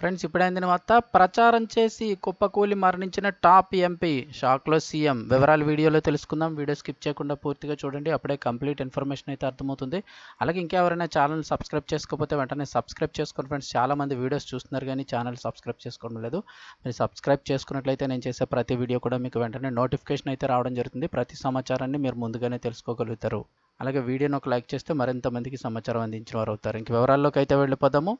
Friends ఇప్పుడైంది వార్త ప్రచారం చేసి కుప్పకూలి మరణించిన టాప్ ఎంపీ షాక్లో సీఎం. వివరాలు వీడియోలో తెలుసుకుందాం. వీడియో స్కిప్ చేయకుండా పూర్తిగా చూడండి. అప్పుడే కంప్లీట్ ఇన్ఫర్మేషన్ అయితే అర్థమవుతుంది. అలాగే ఇంకెవరైనా ఛానల్ సబ్స్క్రైబ్ చేసుకోకపోతే వెంటనే సబ్స్క్రైబ్ చేసుకోండి ఫ్రెండ్స్. చాలా మంది వీడియోస్ చూస్తున్నారు కానీ ఛానల్ సబ్స్క్రైబ్ చేసుకోవడం లేదు. మీరు సబ్స్క్రైబ్ చేసుకున్నట్లయితే నేను చేసే ప్రతి వీడియో కూడా మీకు వెంటనే నోటిఫికేషన్ అయితే రావడం జరుగుతుంది. ప్రతి సమాచారాన్ని మీరు ముందుగానే తెలుసుకోగలుగుతారు. అలాగే వీడియోని ఒక లైక్ చేస్తే మరింత మందికి సమాచారం అందించిన వారు అవుతారు. ఇంక వివరాల్లోకి అయితే వెళ్ళిపోదాము.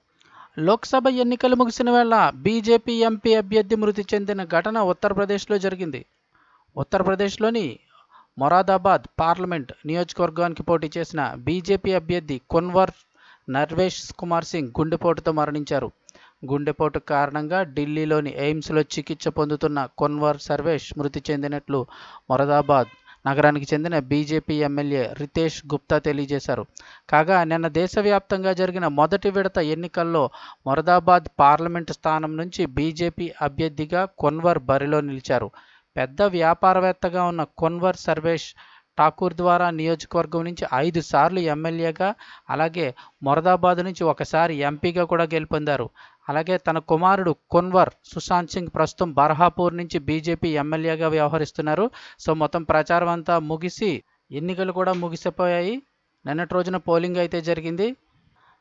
లోక్సభ ఎన్నికలు ముగిసిన వేళ బీజేపీ ఎంపీ అభ్యర్థి మృతి చెందిన ఘటన ఉత్తరప్రదేశ్లో జరిగింది. ఉత్తరప్రదేశ్లోని మొరాదాబాద్ పార్లమెంట్ నియోజకవర్గానికి పోటీ చేసిన బీజేపీ అభ్యర్థి కొన్వర్ నర్వేష్ కుమార్ సింగ్ గుండెపోటుతో మరణించారు. గుండెపోటు కారణంగా ఢిల్లీలోని ఎయిమ్స్లో చికిత్స పొందుతున్న కొన్వర్ సర్వేష్ మృతి చెందినట్లు మొరాదాబాద్ నగరానికి చెందిన బీజేపీ ఎమ్మెల్యే రితేష్ గుప్తా తెలియజేశారు. కాగా నిన్న దేశవ్యాప్తంగా జరిగిన మొదటి విడత ఎన్నికల్లో మొరదాబాద్ పార్లమెంటు స్థానం నుంచి బీజేపీ అభ్యర్థిగా కొన్వర్ బరిలో నిలిచారు. పెద్ద వ్యాపారవేత్తగా ఉన్న కొన్వర్ సర్వేష్ ఠాకూర్ ద్వారా నియోజకవర్గం నుంచి ఐదు సార్లు ఎమ్మెల్యేగా అలాగే మొరదాబాద్ నుంచి ఒకసారి ఎంపీగా కూడా గెలుపొందారు. అలాగే తన కుమారుడు కొన్వర్ సుశాంత్ సింగ్ ప్రస్తుతం బర్హాపూర్ నుంచి బీజేపీ ఎమ్మెల్యేగా వ్యవహరిస్తున్నారు. సో మొత్తం ప్రచారం అంతా ముగిసి ఎన్నికలు కూడా ముగిసిపోయాయి. నిన్నటి రోజున పోలింగ్ అయితే జరిగింది.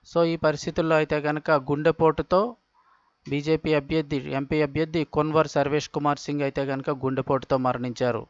సో ఈ పరిస్థితుల్లో అయితే కనుక గుండెపోటుతో బీజేపీ అభ్యర్థి ఎంపీ అభ్యర్థి కొన్వర్ సర్వేష్ కుమార్ సింగ్ అయితే కనుక గుండెపోటుతో మరణించారు.